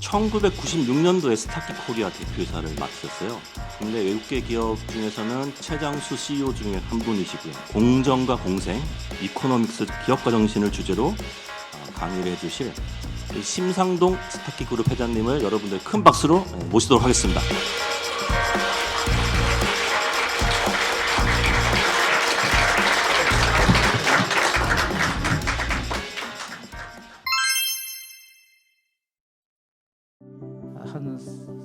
(1996년도에) 스타키 코리아 대표이사를 맡으셨어요. 국내 외국계 기업 중에서는 최장수 CEO 중에 한 분이시고요. 공정과 공생, 이코노믹스 기업가 정신을 주제로 어, 강의를 해주실 이 심상동 스타키 그룹 회장님을 여러분들 큰 박수로 예, 모시도록 하겠습니다. 한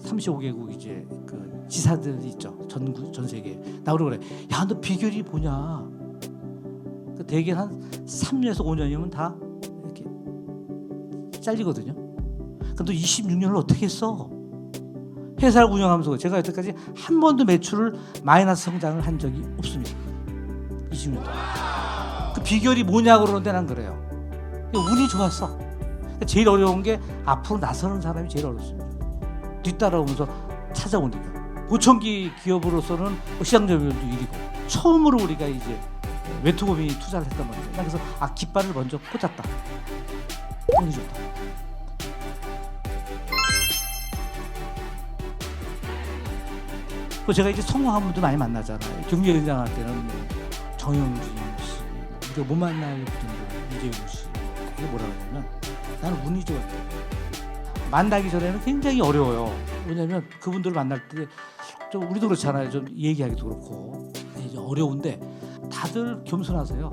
35개국 이제 그 지사들이 있죠. 전국 전 세계. 나 그러고 그래. 야, 너 비결이 뭐냐? 그 대개 한 3년에서 5년이면 다 이렇게 잘리거든요. 너 26년을 어떻게 했어? 회사를 운영하면서 제가 여태까지 한 번도 매출을 마이너스 성장을 한 적이 없습니다. 20년 동안. 그 비결이 뭐냐고 그러는데 난 그래요. 운이 좋았어. 제일 어려운 게 앞으로 나서는 사람이 제일 어렵습니다. 뒤따라오면서 찾아오니까 보청기 기업으로서는 뭐 시장 점유율도 1위고 처음으로 우리가 이제 외투범이 투자를 했단. 나 그래서 아 깃발을 먼저 꽂았다. 운이 좋다. 그 제가 이제 성공한 분들 많이 만나잖아요. 경제 연장할 때는 뭐 정영진 씨, 우리가 못 만날 분들 이재용 씨, 이게 뭐라 그러냐면 나는 운이 좋았다. 만나기 전에는 굉장히 어려워요. 왜냐하면 그분들을 만날 때 좀 우리도 그렇잖아요. 좀 얘기하기도 그렇고 어려운데 다들 겸손하세요.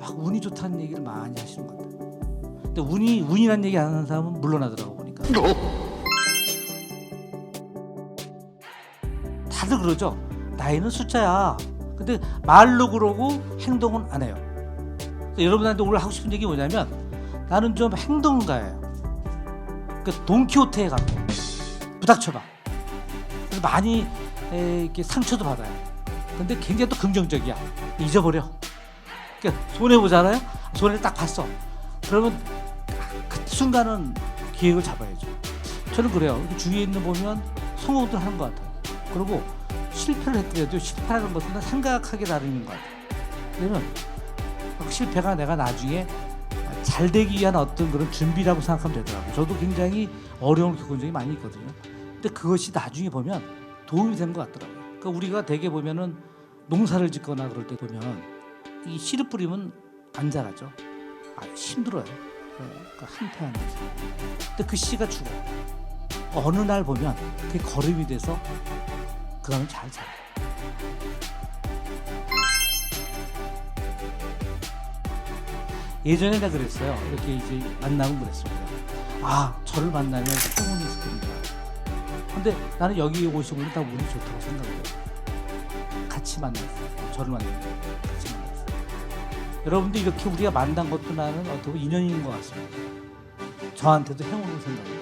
막 운이 좋다는 얘기를 많이 하시는 것 같아요. 근데 운이 운이라는 얘기 안 하는 사람은 물러나더라고 보니까. 다들 그러죠. 나이는 숫자야. 근데 말로 그러고 행동은 안 해요. 그래서 여러분한테 오늘 하고 싶은 얘기 뭐냐면 나는 좀 행동가예요. 그 돈키호테에 가고 부닥쳐봐. 그래서 많이 에, 이렇게 상처도 받아요. 근데 굉장히 또 긍정적이야. 잊어버려. 그러니까 손해 보잖아요. 손해를 딱 봤어. 그러면 그 순간은 기획을 잡아야죠. 저는 그래요. 주위에 있는 보면 성공들 하는 것 같아요. 그리고 실패를 했더라도 실패하는 것은 생각하기 나름인 것 같아요. 왜냐면 그 실패가 내가 나중에 잘 되기 위한 어떤 그런 준비라고 생각하면 되더라고요. 저도 굉장히 어려움을 겪은 적이 많이 있거든요. 근데 그것이 나중에 보면 도움이 된 것 같더라고요. 그러니까 우리가 대개 보면은 농사를 짓거나 그럴 때 보면 이 씨를 뿌리면 안 자라죠. 아, 힘들어요. 그 한태하면서. 근데 그 씨가 죽어. 어느 날 보면 그게 거름이 돼서 그 다음에 잘 자라. 예전에 내가 그랬어요. 이렇게 이제 만나면 그랬습니다. 아, 저를 만나면 행운이 있을 겁니다. 근데 나는 여기 오신 분이 다 운이 좋다고 생각해요. 같이 만났어요. 저를 만나면 같이 만났어요. 여러분들 이렇게 우리가 만난 것도 나는 어떻게 인연인 것 같습니다. 저한테도 행운을 생각해요.